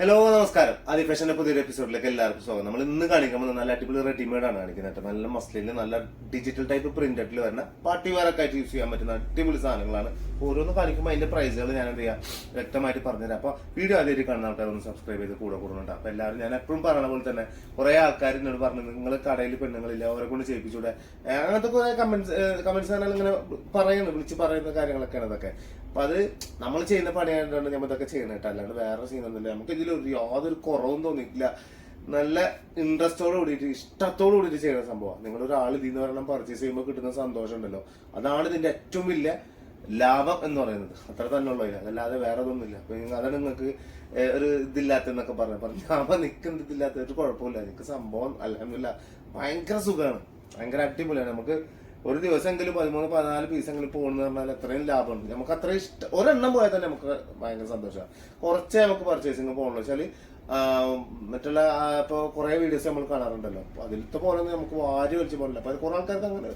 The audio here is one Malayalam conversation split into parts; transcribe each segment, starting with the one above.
ഹലോ നമസ്കാരം. ആദ്യ ഫാഷന്റെ പുതിയൊരു എപ്പിസോഡിലേക്ക് എല്ലാവർക്കും സ്വാഗതം. നമ്മൾ ഇന്ന് കാണിക്കുമ്പോൾ നല്ല അടിപൊളി റെഡിമെയ്ഡ് ആണ് കാണിക്കുന്നത്. നല്ല മസ്ലിന് നല്ല ഡിജിറ്റൽ ടൈപ്പ് പ്രിന്റഡിൽ വരുന്ന പാർട്ടി വെയർ ഒക്കെ ആയിട്ട് യൂസ് ചെയ്യാൻ പറ്റുന്ന അടിപൊളി സാധനങ്ങളാണ്. ഓരോന്ന് കാണിക്കുമ്പോൾ അതിന്റെ പ്രൈസുകൾ ഞാൻ എന്ത് ചെയ്യാം വ്യക്തമായിട്ട് പറഞ്ഞുതരാം. അപ്പോൾ വീഡിയോ ആദ്യമായിട്ട് കാണുന്ന ആൾക്കാർ ഒന്ന് സബ്സ്ക്രൈബ് ചെയ്ത് കൂടെ കൂടുന്നുണ്ട്. അപ്പോൾ എല്ലാവരും ഞാൻ എപ്പോഴും പറയുന്ന പോലെ തന്നെ കുറേ ആൾക്കാർ എന്നോട് പറഞ്ഞു നിങ്ങൾ കടയിൽ പെണ്ണുങ്ങളില്ല അവരെ കൊണ്ട് ചെയ്യിപ്പിച്ചൂടെ? അങ്ങനത്തെ കുറെ കമന്റ്സ് കമന്റ്സ് ചാനൽ ഇങ്ങനെ പറയുന്നു വിളിച്ച് പറയുന്ന കാര്യങ്ങളൊക്കെയാണ് ഇതൊക്കെ. അപ്പൊ അത് നമ്മൾ ചെയ്യുന്ന പണിയായതുകൊണ്ട് നമ്മൾ ഇതൊക്കെ ചെയ്യണം കേട്ടോ. അല്ലാണ്ട് വേറെ സീനൊന്നുമില്ല നമുക്ക് ഇതിൽ യാതൊരു കുറവും തോന്നിയിട്ടില്ല. നല്ല ഇൻട്രസ്റ്റോട് കൂടിയിട്ട് ഇഷ്ടത്തോട് കൂടിയിട്ട് ചെയ്യുന്ന സംഭവം. നിങ്ങൾ ഒരാൾ നിന്ന് പറയണം പർച്ചേസ് ചെയ്യുമ്പോൾ കിട്ടുന്ന സന്തോഷം ഉണ്ടല്ലോ അതാണ് ഇതിന്റെ ഏറ്റവും വലിയ ലാഭം എന്ന് പറയുന്നത്. അത്ര തന്നെ ഉള്ളൂ അതല്ലാതെ വേറെ ഒന്നുമില്ല അപ്പൊ അതാണ് നിങ്ങൾക്ക് ഒരു ഇതില്ലാത്തെന്നൊക്കെ പറഞ്ഞു പറഞ്ഞു ഞാൻ നിൽക്കുന്ന ഇതില്ലാത്ത ഒരു കുഴപ്പമില്ല. നിങ്ങൾക്ക് സംഭവം അല്ല ഭയങ്കര സുഖമാണ് ഭയങ്കര അടിപൊളിയാണ്. നമുക്ക് ഒരു ദിവസമെങ്കിലും പതിമൂന്ന് പതിനാല് പീസെങ്കിലും പോകണമെന്ന് പറഞ്ഞാൽ അത്രയും ലാഭമുണ്ട്. നമുക്ക് അത്ര ഇഷ്ടം ഒരെണ്ണം പോയാൽ തന്നെ നമുക്ക് ഭയങ്കര സന്തോഷമാണ്. കുറച്ചേ നമുക്ക് പർച്ചേസിങ് പോകണുള്ളൂ വെച്ചാൽ മറ്റുള്ള ഇപ്പോൾ കുറേ വീഡിയോസ് നമ്മൾ കാണാറുണ്ടല്ലോ. അപ്പോൾ അതിലത്തെ പോലെ നമുക്ക് വാരി വലിച്ചു പോകില്ല അപ്പോൾ അത് കുറെ ആൾക്കാർക്ക് അങ്ങനെ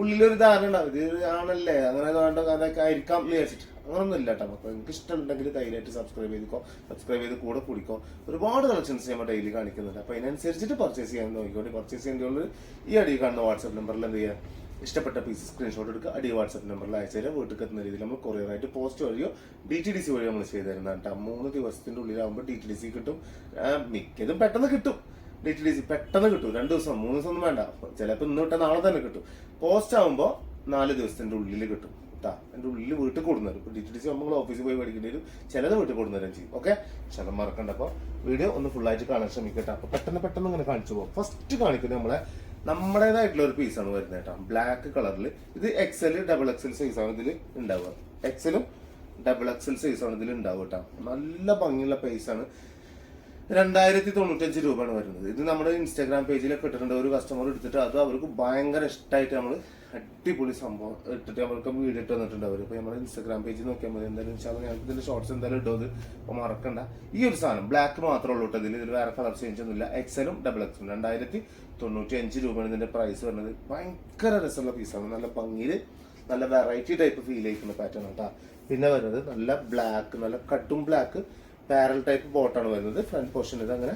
ഉള്ളിലൊരു ധാരണ ഉണ്ടാവും. ഇത് ആണല്ലേ? അങ്ങനെ വേണ്ട അതൊക്കെ ആയിരിക്കാം വിചാരിച്ചിട്ട്. അങ്ങനൊന്നും ഇല്ല കേട്ടോ. അപ്പോൾ നിങ്ങൾക്ക് ഇഷ്ടമുണ്ടെങ്കിൽ ധൈര്യമായിട്ട് സബ്സ്ക്രൈബ് ചെയ്തിക്കോ. സബ്സ്ക്രൈബ് ചെയ്ത് കൂടെ കുടിക്കോ. ഒരുപാട് കളക്ഷൻസ് നമ്മൾ ഡെയിലി കാണിക്കുന്നുണ്ട്. അപ്പോൾ അതിനനുസരിച്ചിട്ട് പർച്ചേസ് ചെയ്യാൻ നോക്കിക്കോട്ടെ. പർച്ചേസ് ചെയ്യേണ്ടത് ഈ അടി കാണുന്ന വാട്സപ്പ് നമ്പറിൽ എന്ത് ചെയ്യുക ഇഷ്ടപ്പെട്ട പീസ് സ്ക്രീൻഷോട്ട് എടുക്കുക അടി വാട്സപ്പ് നമ്പറിൽ അയച്ചാൽ വീട്ടിൽ എത്തുന്ന രീതിയിൽ നമ്മൾ കൊറിയറായിട്ട് പോസ്റ്റ് വഴിയോ ഡി ടി ഡി സി വഴിയോ നമ്മൾ ചെയ്ത് തരുന്നതാണ് കേട്ടോ മൂന്ന് ദിവസത്തിന്റെ ഉള്ളിലാകുമ്പോൾ ഡി ടി ഡി സി കിട്ടും. മിക്കതും പെട്ടെന്ന് കിട്ടും. ഡി ടി ഡി സി പെട്ടെന്ന് കിട്ടും. രണ്ട് ദിവസം മൂന്ന് ദിവസം ഒന്നും വേണ്ട. ചിലപ്പോൾ ഇന്ന് വിട്ടാൽ നാളെ തന്നെ കിട്ടും. പോസ്റ്റ് ആകുമ്പോൾ നാല് ദിവസത്തിന്റെ ഉള്ളിൽ കിട്ടും കേട്ടോ എന്റെ ഉള്ളിൽ വീട്ടിൽ കൊടുന്നരും ഇപ്പോൾ ഡി ടി ഡി സി നമ്മൾ ഓഫീസിൽ പോയി മേടിക്കേണ്ടി വരും. ചിലത് വീട്ടിൽ കൊടുന്നേരം ചെയ്യും. ഓക്കെ ചില മറക്കണ്ട. അപ്പോൾ വീഡിയോ ഒന്ന് ഫുള്ളായിട്ട് കാണാൻ ശ്രമിക്കട്ടെ. അപ്പോൾ പെട്ടെന്ന് പെട്ടെന്ന് ഇങ്ങനെ കാണിച്ചു പോകും. ഫസ്റ്റ് കാണിക്കുന്നത് നമ്മളെ നമ്മുടേതായിട്ടുള്ള ഒരു പീസാണ് വരുന്നത് കേട്ടോ. ബ്ലാക്ക് കളറിൽ ഇത് എക്സൽ ഡബിൾ എക്സൽ സൈസാണ് ഇതിൽ ഉണ്ടാവുക. എക്സലും ഡബിൾ എക്സൽ സൈസാണ് ഇതിൽ ഉണ്ടാവുക കേട്ടോ. നല്ല ഭംഗിയുള്ള പൈസ ആണ്. രണ്ടായിരത്തി തൊണ്ണൂറ്റഞ്ച് രൂപയാണ് വരുന്നത്. ഇത് നമ്മുടെ ഇൻസ്റ്റാഗ്രാം പേജിലൊക്കെ ഇട്ടിട്ടുണ്ട്. ഒരു കസ്റ്റമർ എടുത്തിട്ട് അത് അവർക്ക് ഭയങ്കര ഇഷ്ടമായിട്ട് നമ്മൾ അടിപൊളി സംഭവം ഇട്ടിട്ട് അവർക്ക് വീഡിയോ ഇട്ട് വന്നിട്ടുണ്ട് അവർ ഇപ്പോൾ നമ്മുടെ ഇൻസ്റ്റാഗ്രാം പേജിൽ നോക്കിയാൽ മതി. എന്തായാലും വെച്ചാൽ ഞങ്ങൾക്ക് ഇതിന്റെ ഷോർട്സ് എന്തായാലും ഇട്ടോ അപ്പോൾ അപ്പൊ മറക്കണ്ട. ഈ ഒരു സാധനം ബ്ലാക്ക് മാത്രമേ ഉള്ളൂ കേട്ടോ ഇതിൽ ഇതിൽ വേറെ കളർ ചേഞ്ച് ഒന്നുമില്ല. എക്സലും ഡബിൾ എക്സലും രണ്ടായിരത്തി തൊണ്ണൂറ്റി അഞ്ച് രൂപയാണ് ഇതിന്റെ പ്രൈസ് വരുന്നത്. ഭയങ്കര രസമുള്ള പീസാണ് നല്ല ഭംഗിയിൽ നല്ല വെറൈറ്റി ടൈപ്പ് ഫീൽ ചെയ്യിക്കുന്ന പാറ്റേൺ കേട്ടോ പിന്നെ വരുന്നത് നല്ല ബ്ലാക്ക് നല്ല കട്ടും ബ്ലാക്ക് പാരൽ ടൈപ്പ് ബോട്ടാണ് വരുന്നത്. ഫ്രണ്ട് പോർഷൻ ഇത് അങ്ങനെ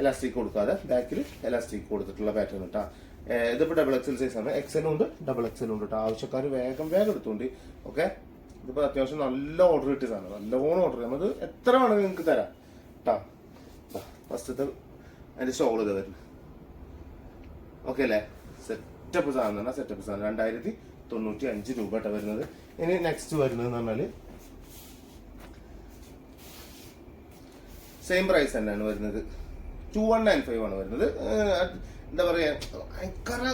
എലാസ്റ്റിക് കൊടുക്കാതെ ബാക്കിൽ എലാസ്റ്റിക് കൊടുത്തിട്ടുള്ള പാറ്റേൺ കേട്ടോ ഇതിപ്പോ ഡബിൾ എക്സൽ സൈസ് ആണ്. എക്സലും ഉണ്ട് ഡബിൾ എക്സലും ഉണ്ട് കേട്ടോ ആവശ്യക്കാർ വേഗം വേഗം എടുത്തുകൊണ്ട് ഓക്കെ ഇതിപ്പോൾ അത്യാവശ്യം നല്ല ഓർഡർ കിട്ടിയതാണ് നല്ലോണം ഓർഡർ അത് എത്ര വേണമെങ്കിൽ നിങ്ങൾക്ക് തരാം കേട്ടോ ഫസ്റ്റത്തെ അതിന്റെ ഷോൾ ഇത് വരുന്നത്. ഓക്കെ അല്ലേ? സെറ്റപ്പ് സാധനം തന്നെ സെറ്റപ്പ് സാധനം. രണ്ടായിരത്തി തൊണ്ണൂറ്റി അഞ്ച് രൂപ വരുന്നത്. ഇനി നെക്സ്റ്റ് വരുന്നത് എന്ന് പറഞ്ഞാൽ സെയിം പ്രൈസ് തന്നെയാണ് വരുന്നത്. ടു വൺ നയൻ ഫൈവ് ആണ് വരുന്നത്. എന്താ പറയാ ഭയങ്കര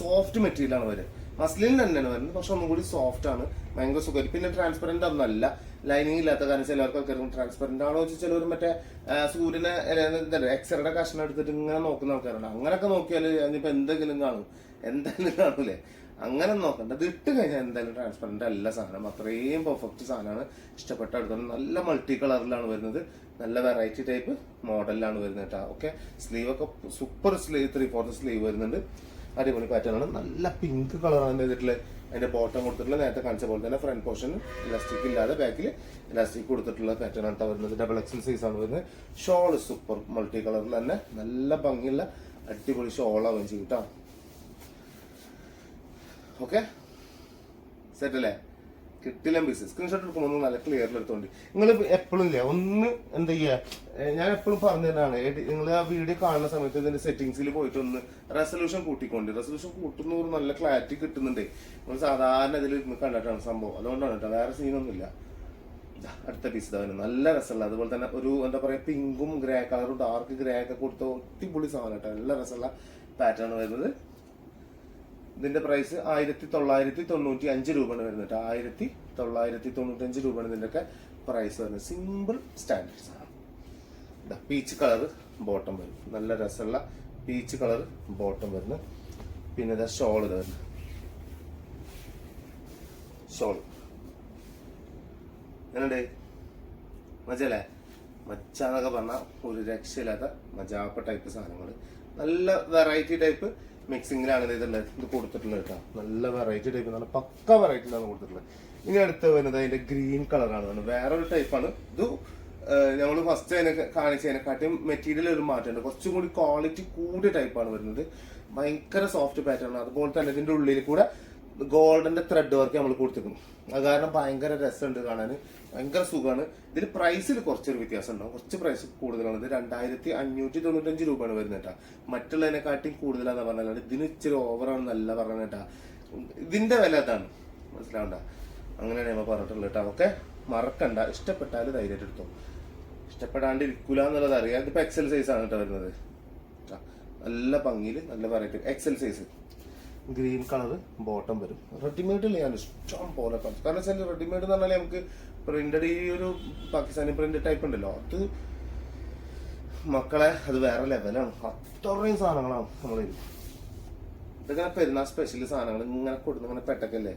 സോഫ്റ്റ് മെറ്റീരിയലാണ് വരുന്നത്. മസ്ലിൻ തന്നെയാണ് വരുന്നത്. പക്ഷെ ഒന്നും കൂടി സോഫ്റ്റ് ആണ്. ഭയങ്കര സുഖം പിന്നെ ട്രാൻസ്പെറന്റ് ഒന്നല്ല ലൈനിങ് ഇല്ലാത്ത കാരണം ചിലർക്ക് ആൾക്കാർക്ക് ട്രാൻസ്പെറന്റ് ആണോ വെച്ചാൽ ചിലവർ മറ്റേ സൂര്യനെ എക്സ്റേയുടെ കഷ്ണം എടുത്തിട്ട് ഇങ്ങനെ നോക്കുന്ന ആൾക്കാരുണ്ട്. അങ്ങനെയൊക്കെ നോക്കിയാൽ അതിനിപ്പോ എന്തെങ്കിലും കാണും. എന്തായാലും കാണൂലേ. അങ്ങനെ നോക്കണ്ട. ഇത് ഇട്ട് കഴിഞ്ഞാൽ എന്തായാലും ട്രാൻസ്പെറന്റ് അല്ല സാധനം. അത്രയും പെർഫെക്റ്റ് സാധനമാണ്. ഇഷ്ടപ്പെട്ട എടുക്കുന്നത് നല്ല മൾട്ടി കളറിലാണ് വരുന്നത്. നല്ല വെറൈറ്റി ടൈപ്പ് മോഡലിലാണ് വരുന്നത് കേട്ടോ. ഓക്കെ സ്ലീവ് ഒക്കെ super sleeve three fourth sleeve വരുന്നുണ്ട്. അടിപൊളി പാറ്റേൺ ആണ്. നല്ല പിങ്ക് കളറാണ് ചെയ്തിട്ടുള്ളത് അതിന്റെ ബോട്ടം കൊടുത്തിട്ടുള്ള നേരത്തെ കാണിച്ച പോലെ തന്നെ ഫ്രണ്ട് പോർഷൻ ഇലാസ്റ്റിക് ഇല്ലാതെ ബാക്കിൽ ഇലാസ്റ്റിക് കൊടുത്തിട്ടുള്ള പാറ്റേൺ ആണ് വരുന്നത്. ഡബിൾ എക്സൽ സൈസ് ആണ് വരുന്നത്. ഷോൾ സൂപ്പർ മൾട്ടി കളറിൽ തന്നെ നല്ല ഭംഗിയുള്ള അടിപൊളി ഷോളാവും ചെയ്യും കേട്ടോ ഓക്കെ സെറ്റ് അല്ലേ? കിട്ടില്ല ബിസിനസ് സ്ക്രീൻഷോട്ട് എടുക്കുമ്പോൾ ഒന്ന് നല്ല ക്ലിയറിൽ എടുത്തോണ്ട്. നിങ്ങൾ എപ്പോഴും ഇല്ല? ഒന്ന് എന്താ ചെയ്യാ? ഞാൻ എപ്പോഴും പറഞ്ഞതാണ് നിങ്ങൾ ആ വീഡിയോ കാണുന്ന സമയത്ത് ഇതിന്റെ സെറ്റിംഗ്സിൽ പോയിട്ട് ഒന്ന് റെസൊല്യൂഷൻ കൂട്ടിക്കൊണ്ട്. റെസൊല്യൂഷൻ കൂട്ടുന്നവർ നല്ല ക്ലാരിറ്റി കിട്ടുന്നുണ്ട്. നമ്മൾ സാധാരണ ഇതിൽ കണ്ടിട്ടാണ് സംഭവം. അതുകൊണ്ടാണ് കേട്ടോ വേറെ സീനൊന്നുമില്ല അടുത്ത പീസ് ഇതാണ് നല്ല രസമുള്ള അതുപോലെ തന്നെ ഒരു എന്താ പറയാ പിങ്കും ഗ്രേ കളറും ഡാർക്ക് ഗ്രേ ഒക്കെ കൊടുത്ത ഒത്തിപൊളി സാധനം കേട്ടോ. നല്ല രസമുള്ള പാറ്റേൺ വരുന്നത്. ഇതിന്റെ പ്രൈസ് ആയിരത്തി തൊള്ളായിരത്തി തൊണ്ണൂറ്റി അഞ്ച് രൂപയാണ് വരുന്നത് കേട്ടോ. ആയിരത്തി തൊള്ളായിരത്തി തൊണ്ണൂറ്റി അഞ്ച് രൂപയാണ് ഇതിന്റെ ഒക്കെ പ്രൈസ് വരുന്നത്. സിമ്പിൾ സ്റ്റാൻഡേർഡ്സ് ആണ്. പീച്ച് കളർ ബോട്ടം വരും. നല്ല രസമുള്ള പീച്ച് കളർ ബോട്ടം വരുന്നു. പിന്നെ ഇതാ ഷോൾ ഇത് വരുന്നു. ഷോൾ എന്നുണ്ട് മജല്ലേ മച്ച എന്നൊക്കെ പറഞ്ഞാൽ ഒരു രക്ഷയില്ലാത്ത മജാപ്പ ടൈപ്പ് സാധനങ്ങൾ നല്ല വെറൈറ്റി ടൈപ്പ് മിക്സിങ്ങിലാണ് ഇത് ഇത് കൊടുത്തിട്ടുള്ളത് കേട്ടോ. നല്ല വെറൈറ്റി ടൈപ്പ് നല്ല പക്ക വെറൈറ്റിയിലാണ് കൊടുത്തിട്ടുള്ളത്. ഇനി അടുത്ത് വരുന്നത് അതിന്റെ ഗ്രീൻ കളറാണ് വേറൊരു ടൈപ്പാണ് ഇത് ഞങ്ങൾ ഫസ്റ്റ് അതിനെ കാണിച്ചതിനെക്കാട്ടും മെറ്റീരിയൽ ഒരു മാറ്റമുണ്ട്. കുറച്ചും കൂടി ക്വാളിറ്റി കൂടിയ ടൈപ്പാണ് വരുന്നത്. ഭയങ്കര സോഫ്റ്റ് പാറ്റേൺ അതുപോലെ തന്നെ ഇതിന്റെ ഉള്ളിൽ കൂടെ ഗോൾഡന്റെ ത്രെഡ് വർക്ക് നമ്മൾ കൊടുത്തിരിക്കുന്നു. അത് കാരണം ഭയങ്കര രസമുണ്ട് കാണാൻ ഭയങ്കര സുഖമാണ്. ഇതിൽ പ്രൈസിൽ കുറച്ചൊരു വ്യത്യാസം ഉണ്ടാവും. കുറച്ച് പ്രൈസ് കൂടുതലാണ്. ഇത് രണ്ടായിരത്തി അഞ്ഞൂറ്റി തൊണ്ണൂറ്റഞ്ച് രൂപയാണ് വരുന്നത് കേട്ടാ. മറ്റുള്ളതിനെക്കാട്ടിയും കൂടുതലാന്ന് പറഞ്ഞാൽ ഇതിന് ഇച്ചിരി ഓവറാണ് നല്ല പറഞ്ഞത് കേട്ടാ. ഇതിന്റെ വില അതാണ്. മനസ്സിലാവണ്ട? അങ്ങനെയാണ് നമ്മൾ പറഞ്ഞിട്ടുള്ളത് കേട്ടോ. ഓക്കെ മറക്കണ്ട. ഇഷ്ടപ്പെട്ടാൽ ധൈര്യമായിട്ട് എടുത്തോ. ഇഷ്ടപ്പെടാണ്ട് ഇരിക്കൂല എന്നുള്ളത് അറിയാം. ഇതിപ്പോ എക്സൽ സൈസ് ആണ് കേട്ടോ വരുന്നത്. നല്ല ഭംഗിയിൽ നല്ല variety XL size green colour bottom വരും. റെഡിമെയ്ഡിൽ ഞാൻ ഇഷ്ടം പോലെ കാണും കാരണം വെച്ചാൽ റെഡിമെയ്ഡ് എന്ന് പറഞ്ഞാൽ നമുക്ക് പ്രിന്റഡ് ഈ ഒരു പാകിസ്ഥാനി പ്രിന്റ് ടൈപ്പ് ഉണ്ടല്ലോ. അത് മക്കളെ അത് വേറെ ലെവലാണ് അത്രയും സാധനങ്ങളാണ് നമ്മൾ ഇതിങ്ങനെ പെരുന്നാൾ സ്പെഷ്യൽ സാധനങ്ങൾ ഇങ്ങനെ കൊടുത്ത് ഇങ്ങനെ പെട്ടക്കല്ലേ?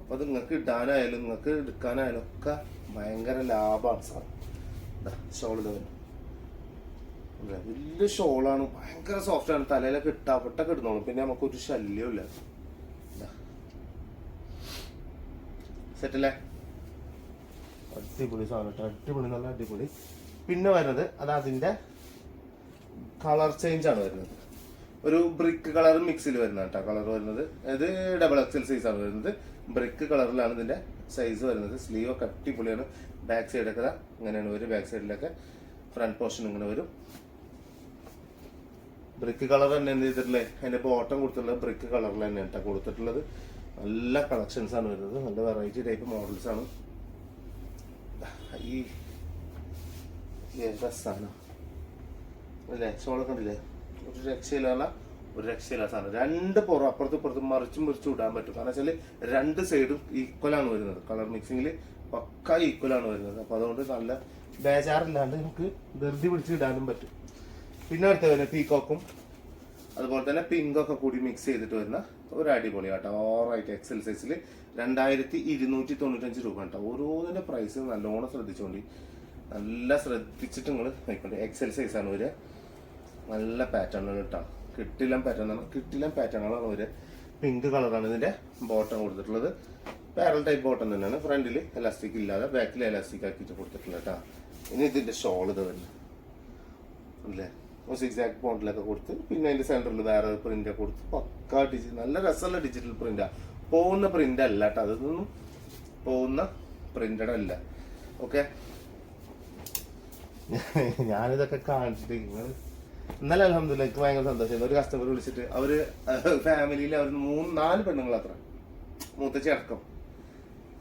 അപ്പൊ അത് നിങ്ങൾക്ക് ഇടാനായാലും നിങ്ങൾക്ക് എടുക്കാനായാലും ഒക്കെ ഭയങ്കര ലാഭമാണ് ഷോൾ ഇത് വരും? വലിയ ഷോളാണ്. ഭയങ്കര സോഫ്റ്റ് ആണ്. തലയിലൊക്കെ ഇട്ടാപ്പെട്ടൊക്കെ ഇടുന്നോളും. പിന്നെ നമുക്ക് ഒരു ശല്യമില്ല സെറ്റല്ലേ അടിപൊളി സാധനം അടിപൊളി നല്ല അടിപൊളി. പിന്നെ വരുന്നത് അത് അതിന്റെ കളർ ചേഞ്ച് ആണ് വരുന്നത്. ഒരു ബ്രിക്ക് കളർ മിക്സിൽ വരുന്ന കേട്ടോ. കളർ വരുന്നത്. ഇത് ഡബിൾ എക്സൽ സൈസ് ആണ് വരുന്നത്. ബ്രിക്ക് കളറിലാണ് ഇതിന്റെ സൈസ് വരുന്നത്. സ്ലീവ് ഒക്കെ അടിപൊളിയാണ്. ബാക്ക് സൈഡൊക്കെ ഇങ്ങനെയാണ്. വരും ബാക്ക് സൈഡിലൊക്കെ ഫ്രണ്ട് പോർഷൻ ഇങ്ങനെ വരും. ബ്രിക്ക് കളർ തന്നെ എന്ത് ചെയ്തിട്ടുള്ളത്? അതിന്റെ ബോട്ടം കൊടുത്തിട്ടുള്ളത് ബ്രിക്ക് കളറിൽ തന്നെ കൊടുത്തിട്ടുള്ളത്. നല്ല കളക്ഷൻസ് ആണ് വരുന്നത്. നല്ല വെറൈറ്റി ടൈപ്പ് മോഡൽസ് ആണ്. ഈ ഷോളൊക്കെ കണ്ടില്ലേ? ഒരു രക്ഷയിലുള്ള ഒരു രക്ഷയില്ല സാധനം. രണ്ട് പുറം അപ്പുറത്തും ഇപ്പുറത്തും മറിച്ചും മറിച്ചും ഇടാൻ പറ്റും. കാരണം വെച്ചാൽ രണ്ട് സൈഡും ഈക്വൽ ആണ് വരുന്നത്. കളർ മിക്സിങ്ങിൽ പക്ക ഈക്വൽ ആണ് വരുന്നത്. അപ്പൊ അതുകൊണ്ട് നല്ല ബേജാറില്ലാണ്ട് നമുക്ക് ധൃതി പിടിച്ച് ഇടാനും പറ്റും. പിന്നെ അടുത്ത വരുന്ന പീക്കോക്കും അതുപോലെ തന്നെ പിങ്കൊക്കെ കൂടി മിക്സ് ചെയ്തിട്ട് വരുന്ന ഒരു അടിപൊളി കേട്ടോ ഓറായിട്ട് എക്സൽ സൈസിൽ രണ്ടായിരത്തി ഇരുന്നൂറ്റി തൊണ്ണൂറ്റഞ്ച് രൂപ കേട്ടോ. ഓരോന്നിന്റെ പ്രൈസ് നല്ലോണം ശ്രദ്ധിച്ചോണ്ടി. നല്ല ശ്രദ്ധിച്ചിട്ട് നിങ്ങൾ നോക്കണ്ടേ എക്സൽ സൈസാണ് വരിക നല്ല പാറ്റേൺ കേട്ടോ. കിട്ടിലം പാറ്റേൺ ആണ്. കിട്ടിലം പാറ്റേണുകളാണ് വരിക പിങ്ക് കളറാണ് ഇതിന്റെ ബോട്ടം കൊടുത്തിട്ടുള്ളത്. പാരൽ ടൈപ്പ് ബോട്ടം തന്നെയാണ്. ഫ്രണ്ടിൽ എലാസ്റ്റിക് ഇല്ലാതെ ബാക്കിൽ എലാസ്റ്റിക് ആക്കിയിട്ട് കൊടുത്തിട്ടുണ്ട് കേട്ടോ. ഇനി ഇതിന്റെ ഷോൾ ഇത് വരുന്നത്. അല്ലേ? സിക്സാക്ട് ബോണ്ടിലൊക്കെ കൊടുത്ത് പിന്നെ അതിന്റെ സെന്ററിൽ വേറെ പ്രിന്റ് കൊടുത്ത് പക്ക ഡിജിറ്റൽ നല്ല രസമുള്ള ഡിജിറ്റൽ പ്രിന്റാ പോകുന്ന പ്രിന്റ് അല്ല കേട്ടോ അതൊന്നും പോകുന്ന പ്രിന്റഡ് അല്ല. ഓക്കെ ഞാനിതൊക്കെ കാണിച്ചിട്ട് നിങ്ങൾ ഇന്നലെ അലഹമില്ല എനിക്ക് ഭയങ്കര സന്തോഷമായിരുന്നു ഒരു കസ്റ്റമർ വിളിച്ചിട്ട് അവർ ഫാമിലിയിൽ അവർ മൂന്ന് നാല് പെണ്ണുങ്ങൾ അത്ര മൂത്തച്ചി അടക്കം.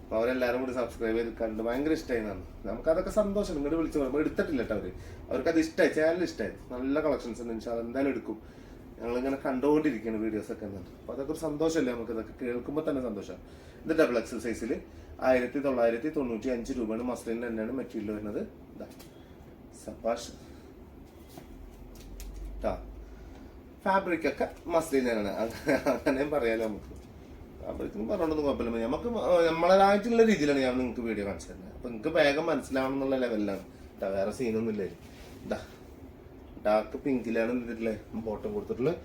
അപ്പൊ അവരെല്ലാരും കൂടി സബ്സ്ക്രൈബ് ചെയ്ത് കണ്ട് ഭയങ്കര ഇഷ്ടമായി നന്ദി നമുക്കതൊക്കെ സന്തോഷം. ഇങ്ങോട്ട് വിളിച്ചു. പറയുമ്പോൾ എടുത്തിട്ടില്ല കേട്ടോ അവർ. അവർക്കത് ഇഷ്ടമായി ചാനൽ ഇഷ്ടമായി നല്ല കളക്ഷൻസ് ഉണ്ട്. ഇൻഷാ എന്തായാലും എടുക്കും. ഞങ്ങൾ ഇങ്ങനെ കണ്ടുകൊണ്ടിരിക്കുകയാണ് വീഡിയോസ് ഒക്കെ എന്നിട്ട്. അപ്പൊ അതൊക്കെ ഒരു സന്തോഷമല്ലേ നമുക്ക്? ഇതൊക്കെ കേൾക്കുമ്പോൾ തന്നെ സന്തോഷം. ഇത് ഡബിൾ എക്സൽ സൈസിൽ ആയിരത്തി തൊള്ളായിരത്തി തൊണ്ണൂറ്റി അഞ്ച് രൂപയാണ് മസ്ലിൻ തന്നെയാണ് മെറ്റീരിയൽ വരുന്നത്. ഇതാ ഫാബ്രിക് ഒക്കെ തന്നെയാണ്. അങ്ങനെയും പറയാലോ നമുക്ക്. ഫാബ്രിക്കിന് പറഞ്ഞോണ്ടൊന്നും കുഴപ്പമില്ല. നമുക്ക് നമ്മളെ നമ്മളായിട്ടുള്ള രീതിയിലാണ് ഞാൻ നിങ്ങൾക്ക് വീഡിയോ കാണിച്ചു തരുന്നത് അപ്പൊ നിങ്ങൾക്ക് വേഗം മനസ്സിലാവണമെന്നുള്ള ലെവലിലാണ് ഇതാ വേറെ സീനൊന്നും ഇല്ലേ? ഇതാ ഡാർക്ക് പിങ്കിലാണ് ഇതിലെ ബോട്ടം കൊടുത്തിട്ടുള്ളത്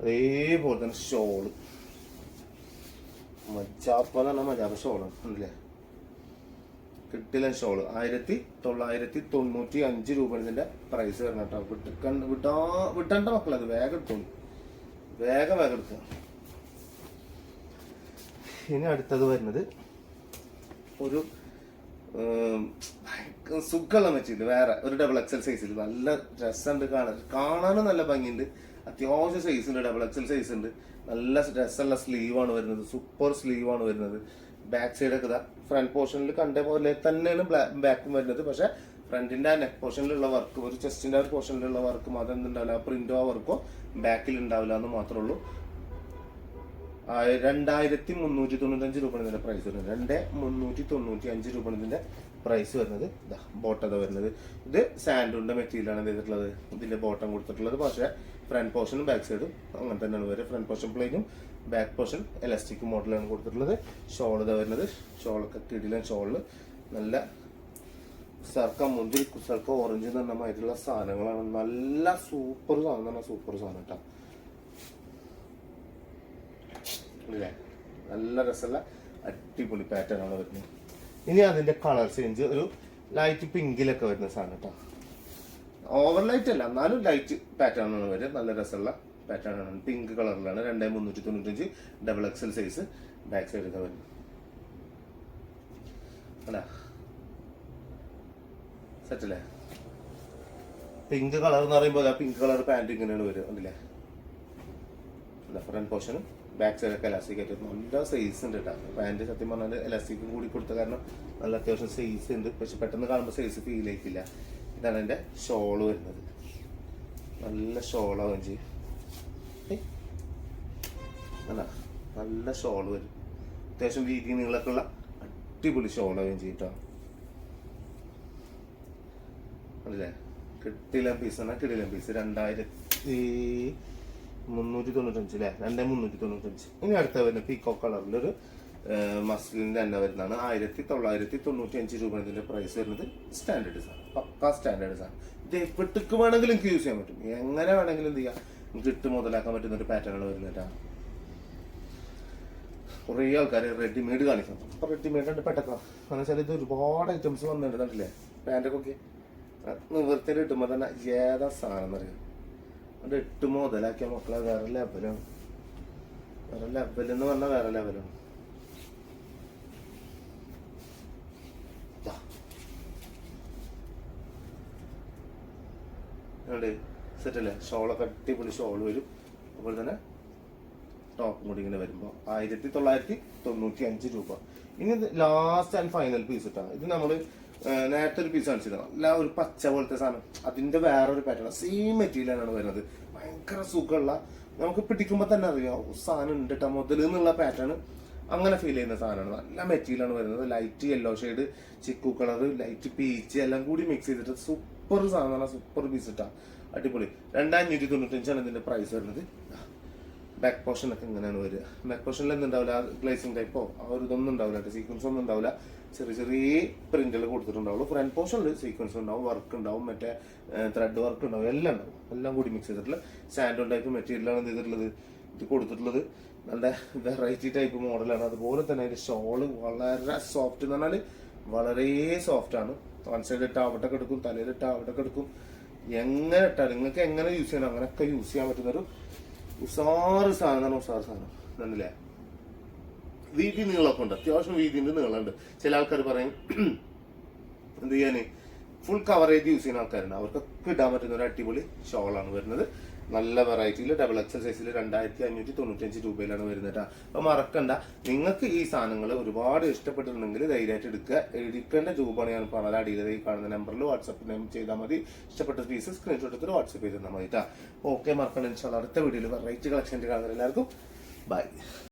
അതേപോലെ തന്നെ ഷോൾ മജാപ്പ പറഞ്ഞാൽ മജാപ്പ ഷോളാണ് ഉണ്ടല്ലേ കിട്ടില്ല ഷോൾ ആയിരത്തി തൊള്ളായിരത്തി തൊണ്ണൂറ്റി അഞ്ച് രൂപ ഇതിന്റെ പ്രൈസ് വരണം കേട്ടോ. വിട്ടാ വിടാ വിട്ടണ്ട മക്കളത് വേഗം എടുത്തോളൂ. വേഗം വേഗം എടുക്കുക ഇനി അടുത്തത് വരുന്നത് ഒരു സുഖമുള്ള മെറ്റീരിയൽ വേറെ ഒരു ഡബിൾ എക്സൽ സൈസിൽ നല്ല രസമുണ്ട് കാണാൻ. കാണാനും നല്ല ഭംഗിയുണ്ട്. അത്യാവശ്യം സൈസ് ഉണ്ട്. ഡബിൾ എക്സൽ സൈസ് ഉണ്ട്. നല്ല രസമുള്ള സ്ലീവ് ആണ് വരുന്നത്. സൂപ്പർ സ്ലീവ് ആണ് വരുന്നത്. ബാക്ക് സൈഡ് ഒക്കെ ഫ്രണ്ട് പോർഷനിൽ കണ്ട പോലെ തന്നെയാണ് ബാക്കും വരുന്നത്. പക്ഷെ ഫ്രണ്ടിന്റെ നെക്ക് പോർഷനിലുള്ള വർക്ക് ഒരു ചെസ്റ്റിന്റെ ആ ഒരു പോർഷനിലുള്ള വർക്കും അതെന്തുണ്ടാവില്ല പ്രിന്റോ ആ വർക്കോ ബാക്കിൽ ഉണ്ടാവില്ല എന്ന് മാത്രമേ ഉള്ളൂ. രണ്ടായിരത്തി മുന്നൂറ്റി തൊണ്ണൂറ്റഞ്ച് രൂപ ഇതിന്റെ പ്രൈസ് വരുന്നത്. രണ്ട് മുന്നൂറ്റി തൊണ്ണൂറ്റി അഞ്ച് രൂപ ഇതിന്റെ പ്രൈസ് വരുന്നത് ബോട്ടത വരുന്നത്. ഇത് സാൻഡുണ്ട് മെറ്റീരിയലാണ് ചെയ്തിട്ടുള്ളത്. ഇതിന്റെ ബോട്ടം കൊടുത്തിട്ടുള്ളത്. പക്ഷേ ഫ്രണ്ട് പോർഷനും ബാക്ക് സൈഡും അങ്ങനെ തന്നെയാണ് വരുന്നത്. ഫ്രണ്ട് പോർഷൻ പ്ലെയിനും ബാക്ക് പോർഷൻ എലാസ്റ്റിക് മോഡലാണ് കൊടുത്തിട്ടുള്ളത്. ഷോൾ ഇതാ വരുന്നത്. ഷോളൊക്കെ കിടിലൻ ഷോളിൽ നല്ല സർക്ക മുന്തിരി സർക്ക ഓറഞ്ച് എന്ന് സാധനങ്ങളാണ്. നല്ല സൂപ്പർ സാധനം സൂപ്പർ സാധനം കേട്ടോ. ഇല്ലേ? നല്ല രസമുള്ള അടിപൊളി പാറ്റേൺ ആണ് വരുന്നത്. ഇനി അതിന്റെ കളർ ചേഞ്ച് ഒരു ലൈറ്റ് പിങ്കിലൊക്കെ വരുന്ന സാധനം കേട്ടോ. ഓവർ ലൈറ്റ് അല്ല എന്നാലും ലൈറ്റ് പാറ്റേൺ ആണ് വരുന്നത് നല്ല രസമുള്ള പാറ്റേൺ ആണ്. പിങ്ക് കളറിലാണ് രണ്ടേ മുന്നൂറ്റി തൊണ്ണൂറ്റഞ്ച് ഡബിൾ എക്സൽ സൈസ് ബാക്ക് സൈഡൊക്കെ വരുന്നത്. അല്ല. സെറ്റല്ലേ പിങ്ക് കളർ എന്ന് പറയുമ്പോൾ പിങ്ക് കളർ പാന്റ് ഇങ്ങനെയാണ് അല്ലേ അല്ല ഫ്രണ്ട് പോർഷനും ബാക്ക് സൈഡൊക്കെ എലാസ്റ്റിക് ആയിട്ട് നല്ല സൈസ് ഉണ്ട് കേട്ടോ പാന്റ് സത്യം പറഞ്ഞാൽ എലാസ്റ്റിക്കും കൂടി കൊടുത്ത കാരണം നല്ല അത്യാവശ്യം സൈസ് ഉണ്ട്. പക്ഷെ പെട്ടെന്ന് കാണുമ്പോൾ സൈസ് ഫീൽ ആയിട്ടില്ല. ഇതാണ് എന്റെ ഷോൾ വരുന്നത്. നല്ല ഷോളാവും ചെയ്യും. അല്ല നല്ല ഷോൾ വരും. അത്യാവശ്യം വീതി നീളൊക്കെ ഉള്ള അടിപൊളി ഷോളാവുകയും ചെയ്യും കേട്ടോ അല്ലേ? കിട്ടില്ല പീസ് എന്നാൽ കിടിലം പീസ് രണ്ടായിരത്തി മുന്നൂറ്റി തൊണ്ണൂറ്റഞ്ച് അല്ലേ രണ്ട് മുന്നൂറ്റി തൊണ്ണൂറ്റഞ്ച് ഇനി അടുത്ത വരുന്ന പീക്കോ കളറിലൊരു മസ്ലിന്റെ തന്നെ വരുന്നതാണ്. ആയിരത്തി തൊള്ളായിരത്തി തൊണ്ണൂറ്റി അഞ്ച് രൂപ ഇതിന്റെ പ്രൈസ് വരുന്നത്. സ്റ്റാൻഡേർഡ് സാധനം. പക്കാ സ്റ്റാൻഡേർഡ് സാധനം. ഇത് എവിടേക്ക് വേണമെങ്കിലും യൂസ് ചെയ്യാൻ പറ്റും. എങ്ങനെ വേണമെങ്കിലും എന്ത് ചെയ്യാം. നമുക്ക് ഇട്ട് മുതലാക്കാൻ പറ്റുന്ന ഒരു പാറ്റേണുകൾ വരുന്നതാണ് കുറേ ആൾക്കാർ റെഡിമെയ്ഡ് കാണിക്കുന്നു. അപ്പം റെഡിമെയ്ഡ് ഉണ്ട് പെട്ടെന്ന്. എന്ന് വെച്ചാൽ ഇത് ഒരുപാട് ഐറ്റംസ് വന്നിട്ടുണ്ടല്ലേ പാന്റൊക്കെ നിവൃത്തിയിൽ ഇട്ടുമ്പോൾ തന്നെ ഏതാ സാധനം എന്നറിയാം? അത് എട്ട് മുതലാക്കിയ മക്കളെ വേറെ ലെവലാണ് വേറെ ലെവൽ എന്ന് പറഞ്ഞാൽ വേറെ ലെവലാണ് സെറ്റല്ലേ ഷോളൊക്കെ അടിപൊളി ഷോൾ വരും. അതുപോലെ തന്നെ ടോപ്പും കൂടി ഇങ്ങനെ വരുമ്പോൾ ആയിരത്തി തൊള്ളായിരത്തി തൊണ്ണൂറ്റി അഞ്ച് രൂപ. ഇനി ലാസ്റ്റ് ആൻഡ് ഫൈനൽ പീസ് ഇട്ടാണ് ഇത് നമ്മൾ നേരത്തെ ഒരു പീസ് കാണിച്ചിരുന്നു നല്ല ഒരു പച്ച പോലത്തെ സാധനം. അതിന്റെ വേറൊരു പാറ്റേൺ സെയിം മെറ്റീരിയലാണ് വരുന്നത്. ഭയങ്കര സുഖമുള്ള നമുക്ക് പിടിക്കുമ്പോൾ തന്നെ അറിയാം "ഓ, സാധനം ഉണ്ട് കേട്ടോ മുതൽ എന്നുള്ള പാറ്റേൺ അങ്ങനെ ഫീൽ ചെയ്യുന്ന സാധനമാണ്. നല്ല മെറ്റീരിയലാണ് വരുന്നത്. Light yellow shade chikoo colour light peach എല്ലാം കൂടി മിക്സ് ചെയ്തിട്ട് സൂപ്പർ സാധനമാണ്. സൂപ്പർ പീസ് ഇട്ടാ അടിപൊളി. രണ്ടായിരത്തി തൊണ്ണൂറ്റഞ്ചാണ് ഇതിന്റെ പ്രൈസ് വരുന്നത്. ബാക്ക് പോർഷനൊക്കെ ഇങ്ങനെയാണ് വരിക? ബാക്ക് പോർഷനിൽ ഉണ്ടാവില്ല ഗ്ലേസിംഗ് ടൈപ്പോ ആ ഒരു ഇതൊന്നും ഉണ്ടാവില്ല സീക്വൻസ് ഒന്നും ഉണ്ടാവില്ല. ചെറിയ ചെറിയ പ്രിന്റുകൾ കൊടുത്തിട്ടുണ്ടാവുള്ളൂ. ഫ്രണ്ട് പോർഷനിൽ സീക്വൻസ് ഉണ്ടാവും വർക്ക് ഉണ്ടാവും മറ്റേ ത്രെഡ് വർക്ക് ഉണ്ടാവും എല്ലാം ഉണ്ടാവും. എല്ലാം കൂടി മിക്സ് ചെയ്തിട്ടുള്ള സാൻഡോൺ ടൈപ്പ് മെറ്റീരിയലാണ് എന്ത് ചെയ്തിട്ടുള്ളത്. ഇത് കൊടുത്തിട്ടുള്ളത്. നല്ല വെറൈറ്റി ടൈപ്പ് മോഡലാണ് അതുപോലെ തന്നെ അതിന്റെ ഷോൾ വളരെ സോഫ്റ്റ് എന്ന് പറഞ്ഞാൽ വളരെ സോഫ്റ്റ് ആണ്. വൺ സൈഡ് ഇട്ട് അവിടെ എടുക്കും തലയിലിട്ട് അവിടെ എടുക്കും. എങ്ങനെ ഇട്ടാലും നിങ്ങൾക്ക് എങ്ങനെ യൂസ് ചെയ്യണം അങ്ങനെയൊക്കെ യൂസ് ചെയ്യാൻ പറ്റുന്ന ഒരു ഉസാറ് സാധനമാണ് ഉസാറ് സാധനം. കണ്ടില്ലേ? വീതി നീളമൊക്കെ ഉണ്ട് അത്യാവശ്യം വീതിന്റെ നീളമുണ്ട്. ചില ആൾക്കാർ പറയും എന്ത് ചെയ്യാന്? ഫുൾ കവറേജ് യൂസ് ചെയ്യുന്ന ആൾക്കാരുണ്ട്. അവർക്കൊക്കെ ഇടാൻ പറ്റുന്ന ഒരു അടിപൊളി ഷോളാണ് വരുന്നത്. നല്ല വെറൈറ്റിയിൽ ഡബിൾ എക്സൽ സൈസിൽ രണ്ടായിരത്തി അഞ്ഞൂറ്റി തൊണ്ണൂറ്റഞ്ച് രൂപയിലാണ് വരുന്നത് കേട്ടോ അപ്പൊ മറക്കണ്ട. നിങ്ങൾക്ക് ഈ സാധനങ്ങൾ ഒരുപാട് ഇഷ്ടപ്പെട്ടിട്ടുണ്ടെങ്കിൽ ധൈര്യമായിട്ട് എടുക്കുക. എടുക്കേണ്ട രൂപമാണ് ഞാൻ പറഞ്ഞത്. ഈ കാണുന്ന നമ്പറിൽ വാട്സപ്പ് ചെയ്താൽ മതി. ഇഷ്ടപ്പെട്ട പീസ് സ്ക്രീൻഷോട്ട് എടുത്ത് വാട്സപ്പ് ചെയ്ത് മതി കേട്ടോ ഓക്കെ മറക്കണ്ട. അടുത്ത വീഡിയോയിൽ വെറൈറ്റി കളക്ഷന്റെ കാണുന്ന എല്ലാവർക്കും ബൈ